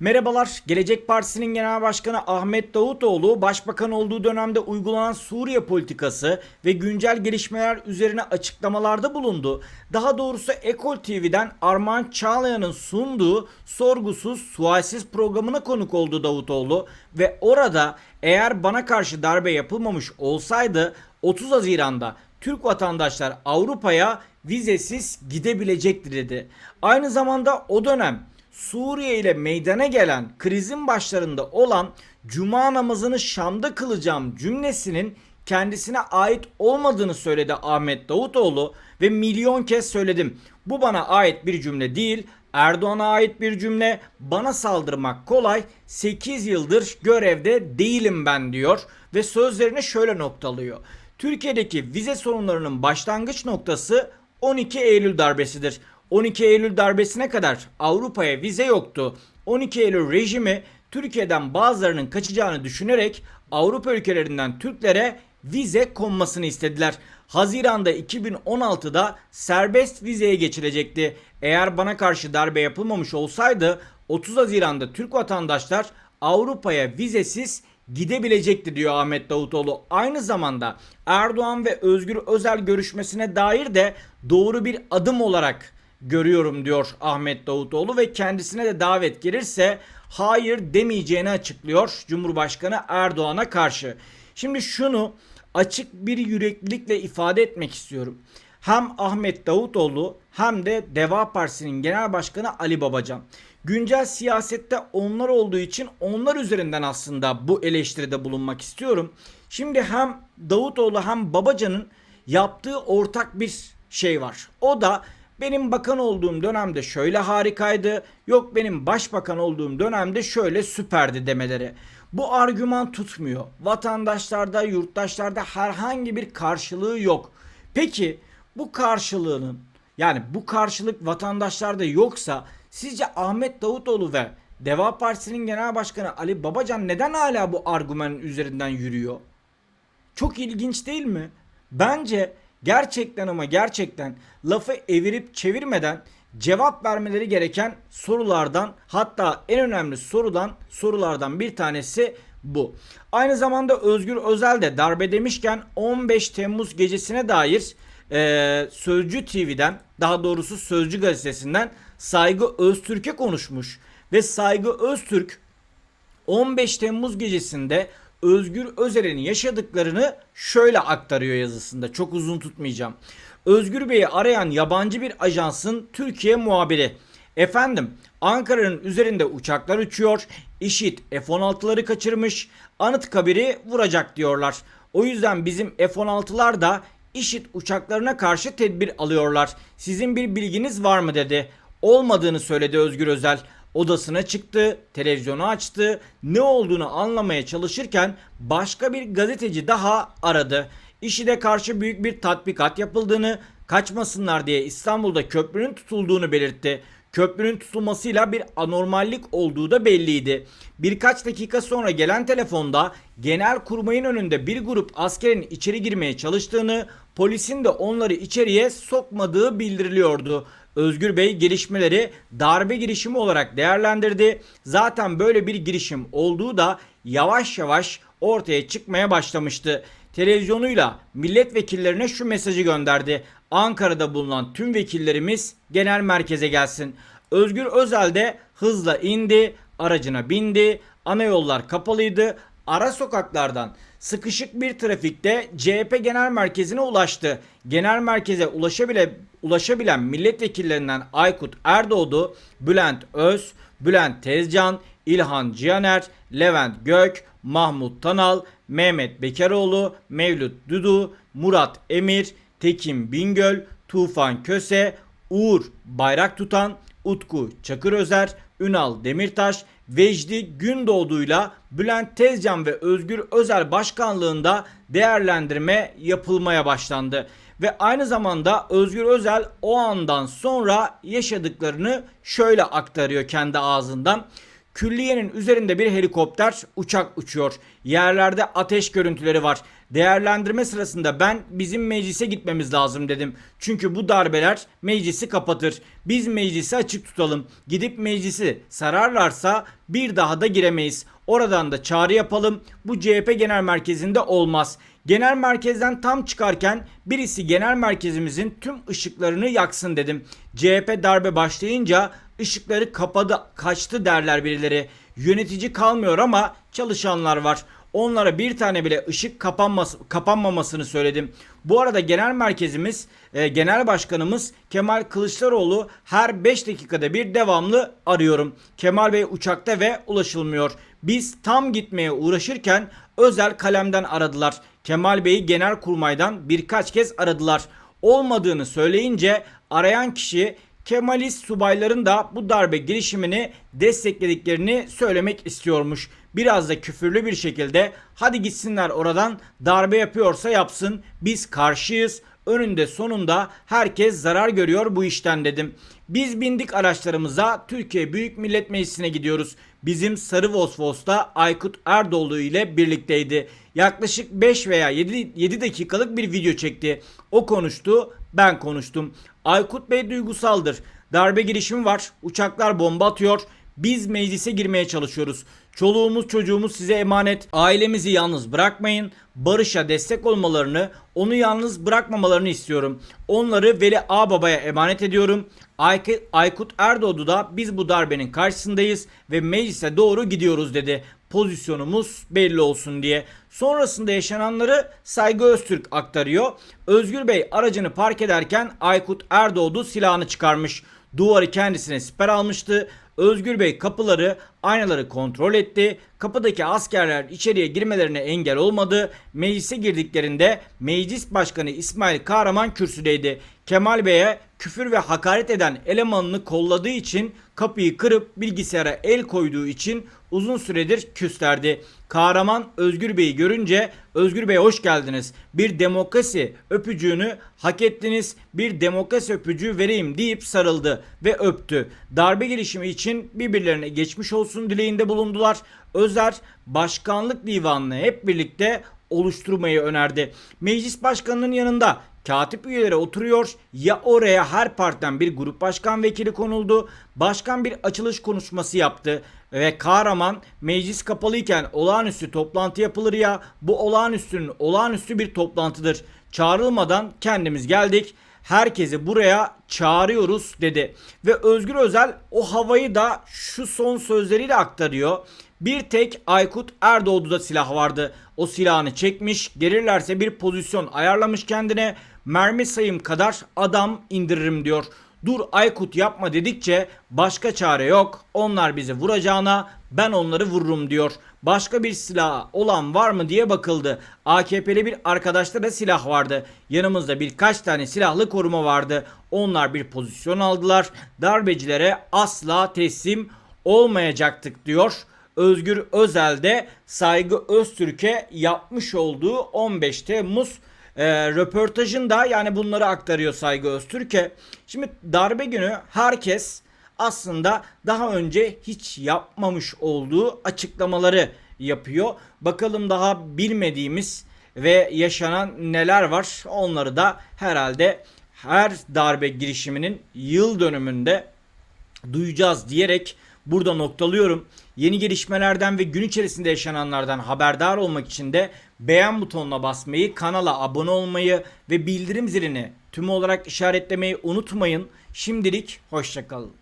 Merhabalar. Gelecek Partisi'nin Genel Başkanı Ahmet Davutoğlu, Başbakan olduğu dönemde uygulanan Suriye politikası ve güncel gelişmeler üzerine açıklamalarda bulundu. Daha doğrusu Ekol TV'den Armağan Çağlayan'ın sunduğu Sorgusuz Sualsiz programına konuk oldu Davutoğlu ve orada eğer bana karşı darbe yapılmamış olsaydı 30 Haziran'da Türk vatandaşlar Avrupa'ya vizesiz gidebilecekti dedi. Aynı zamanda o dönem Suriye ile meydana gelen krizin başlarında olan Cuma namazını Şam'da kılacağım cümlesinin kendisine ait olmadığını söyledi Ahmet Davutoğlu ve milyon kez söyledim. Bu bana ait bir cümle değil, Erdoğan'a ait bir cümle. Bana saldırmak kolay. 8 yıldır görevde değilim ben diyor ve sözlerini şöyle noktalıyor. Türkiye'deki vize sorunlarının başlangıç noktası 12 Eylül darbesidir. 12 Eylül darbesine kadar Avrupa'ya vize yoktu. 12 Eylül rejimi Türkiye'den bazılarının kaçacağını düşünerek Avrupa ülkelerinden Türklere vize konmasını istediler. Haziran'da 2016'da serbest vizeye geçilecekti. Eğer bana karşı darbe yapılmamış olsaydı 30 Haziran'da Türk vatandaşlar Avrupa'ya vizesiz gidebilecekti diyor Ahmet Davutoğlu. Aynı zamanda Erdoğan ve Özgür Özel görüşmesine dair de doğru bir adım olarak görüyorum diyor Ahmet Davutoğlu ve kendisine de davet gelirse hayır demeyeceğini açıklıyor Cumhurbaşkanı Erdoğan'a karşı. Şimdi şunu açık bir yüreklilikle ifade etmek istiyorum. Hem Ahmet Davutoğlu hem de Deva Partisi'nin genel başkanı Ali Babacan. Güncel siyasette onlar olduğu için onlar üzerinden aslında bu eleştiride bulunmak istiyorum. Şimdi hem Davutoğlu hem Babacan'ın yaptığı ortak bir şey var. O da benim bakan olduğum dönemde şöyle harikaydı. Yok benim başbakan olduğum dönemde şöyle süperdi demeleri. Bu argüman tutmuyor. Vatandaşlarda, yurttaşlarda herhangi bir karşılığı yok. Peki bu karşılığının yani bu karşılık vatandaşlarda yoksa sizce Ahmet Davutoğlu ve Deva Partisi'nin genel başkanı Ali Babacan neden hala bu argümanın üzerinden yürüyor? Çok ilginç değil mi? Bence gerçekten ama gerçekten lafı evirip çevirmeden cevap vermeleri gereken sorulardan hatta en önemli sorudan sorulardan bir tanesi bu. Aynı zamanda Özgür Özel de darbe demişken 15 Temmuz gecesine dair e, Sözcü TV'den daha doğrusu Sözcü gazetesinden Saygı Öztürk'e konuşmuş ve Saygı Öztürk 15 Temmuz gecesinde Özgür Özel'in yaşadıklarını şöyle aktarıyor yazısında. Çok uzun tutmayacağım. Özgür Bey'i arayan yabancı bir ajansın Türkiye muhabiri. Efendim Ankara'nın üzerinde uçaklar uçuyor. İşit F-16'ları kaçırmış. Anıtkabir'i vuracak diyorlar. O yüzden bizim F-16'lar da İşit uçaklarına karşı tedbir alıyorlar. Sizin bir bilginiz var mı dedi. Olmadığını söyledi Özgür Özel. Odasına çıktı, televizyonu açtı. Ne olduğunu anlamaya çalışırken başka bir gazeteci daha aradı. İşide karşı büyük bir tatbikat yapıldığını, kaçmasınlar diye İstanbul'da köprünün tutulduğunu belirtti. Köprünün tutulmasıyla bir anormallik olduğu da belliydi. Birkaç dakika sonra gelen telefonda genel kurmayın önünde bir grup askerin içeri girmeye çalıştığını, polisin de onları içeriye sokmadığı bildiriliyordu. Özgür Bey gelişmeleri darbe girişimi olarak değerlendirdi. Zaten böyle bir girişim olduğu da yavaş yavaş ortaya çıkmaya başlamıştı. Televizyonuyla milletvekillerine şu mesajı gönderdi. Ankara'da bulunan tüm vekillerimiz genel merkeze gelsin. Özgür Özel de hızla indi, aracına bindi. Ana yollar kapalıydı. Ara sokaklardan sıkışık bir trafikte CHP genel merkezine ulaştı. Genel merkeze ulaşabile, ulaşabilen milletvekillerinden Aykut Erdoğdu, Bülent Öz, Bülent Tezcan, İlhan Cihaner, Levent Gök, Mahmut Tanal, Mehmet Bekaroğlu, Mevlüt Dudu, Murat Emir, Tekin Bingöl, Tufan Köse, Uğur Bayrak Tutan, Utku Çakırözer, Ünal Demirtaş, Vecdi Gündoğdu'yla Bülent Tezcan ve Özgür Özel başkanlığında değerlendirme yapılmaya başlandı. Ve aynı zamanda Özgür Özel o andan sonra yaşadıklarını şöyle aktarıyor kendi ağzından. Külliyenin üzerinde bir helikopter uçak uçuyor. Yerlerde ateş görüntüleri var. Değerlendirme sırasında ben bizim meclise gitmemiz lazım dedim. Çünkü bu darbeler meclisi kapatır. Biz meclisi açık tutalım. Gidip meclisi sararlarsa bir daha da giremeyiz. Oradan da çağrı yapalım. Bu CHP genel merkezinde olmaz. Genel merkezden tam çıkarken birisi genel merkezimizin tüm ışıklarını yaksın dedim. CHP darbe başlayınca ışıkları kapadı kaçtı derler birileri. Yönetici kalmıyor ama çalışanlar var. Onlara bir tane bile ışık kapanması, kapanmamasını söyledim. Bu arada genel merkezimiz, e, genel başkanımız Kemal Kılıçdaroğlu her 5 dakikada bir devamlı arıyorum. Kemal Bey uçakta ve ulaşılmıyor. Biz tam gitmeye uğraşırken özel kalemden aradılar. Kemal Bey'i genel kurmaydan birkaç kez aradılar. Olmadığını söyleyince arayan kişi Kemalist subayların da bu darbe girişimini desteklediklerini söylemek istiyormuş. Biraz da küfürlü bir şekilde hadi gitsinler oradan darbe yapıyorsa yapsın biz karşıyız. Önünde sonunda herkes zarar görüyor bu işten dedim. Biz bindik araçlarımıza Türkiye Büyük Millet Meclisi'ne gidiyoruz. Bizim Sarı Vosvos'ta Aykut Erdoğlu ile birlikteydi. Yaklaşık 5 veya 7, 7 dakikalık bir video çekti. O konuştu, ben konuştum. Aykut Bey duygusaldır. Darbe girişimi var. Uçaklar bomba atıyor. Biz meclise girmeye çalışıyoruz. Çoluğumuz çocuğumuz size emanet. Ailemizi yalnız bırakmayın. Barış'a destek olmalarını, onu yalnız bırakmamalarını istiyorum. Onları Veli Ağbaba'ya emanet ediyorum. Ayk- Aykut Erdoğdu da biz bu darbenin karşısındayız ve meclise doğru gidiyoruz dedi. Pozisyonumuz belli olsun diye. Sonrasında yaşananları Saygı Öztürk aktarıyor. Özgür Bey aracını park ederken Aykut Erdoğdu silahını çıkarmış. Duvarı kendisine siper almıştı. Özgür Bey kapıları, aynaları kontrol etti. Kapıdaki askerler içeriye girmelerine engel olmadı. Meclise girdiklerinde Meclis Başkanı İsmail Kahraman kürsüdeydi. Kemal Bey'e küfür ve hakaret eden elemanını kolladığı için kapıyı kırıp bilgisayara el koyduğu için uzun süredir küsterdi. Kahraman Özgür Bey'i görünce Özgür Bey hoş geldiniz. Bir demokrasi öpücüğünü hak ettiniz. Bir demokrasi öpücüğü vereyim deyip sarıldı ve öptü. Darbe girişimi için birbirlerine geçmiş olsun dileğinde bulundular. Özer başkanlık divanını hep birlikte oluşturmayı önerdi. Meclis başkanının yanında katip üyeleri oturuyor ya oraya her partiden bir grup başkan vekili konuldu. Başkan bir açılış konuşması yaptı ve Kahraman meclis kapalıyken olağanüstü toplantı yapılır ya bu olağanüstünün olağanüstü bir toplantıdır. Çağrılmadan kendimiz geldik herkesi buraya çağırıyoruz dedi. Ve Özgür Özel o havayı da şu son sözleriyle aktarıyor. Bir tek Aykut Erdoğdu'da silah vardı. O silahını çekmiş, gelirlerse bir pozisyon ayarlamış kendine. Mermi sayım kadar adam indiririm diyor. Dur Aykut yapma dedikçe başka çare yok. Onlar bizi vuracağına ben onları vururum diyor. Başka bir silah olan var mı diye bakıldı. AKP'li bir arkadaşta da silah vardı. Yanımızda birkaç tane silahlı koruma vardı. Onlar bir pozisyon aldılar. Darbecilere asla teslim olmayacaktık diyor. Özgür Özel de Saygı Öztürk'e yapmış olduğu 15 Temmuz e, röportajında yani bunları aktarıyor Saygı Öztürk'e. Şimdi darbe günü herkes aslında daha önce hiç yapmamış olduğu açıklamaları yapıyor. Bakalım daha bilmediğimiz ve yaşanan neler var onları da herhalde her darbe girişiminin yıl dönümünde duyacağız diyerek burada noktalıyorum. Yeni gelişmelerden ve gün içerisinde yaşananlardan haberdar olmak için de beğen butonuna basmayı, kanala abone olmayı ve bildirim zilini tüm olarak işaretlemeyi unutmayın. Şimdilik hoşçakalın.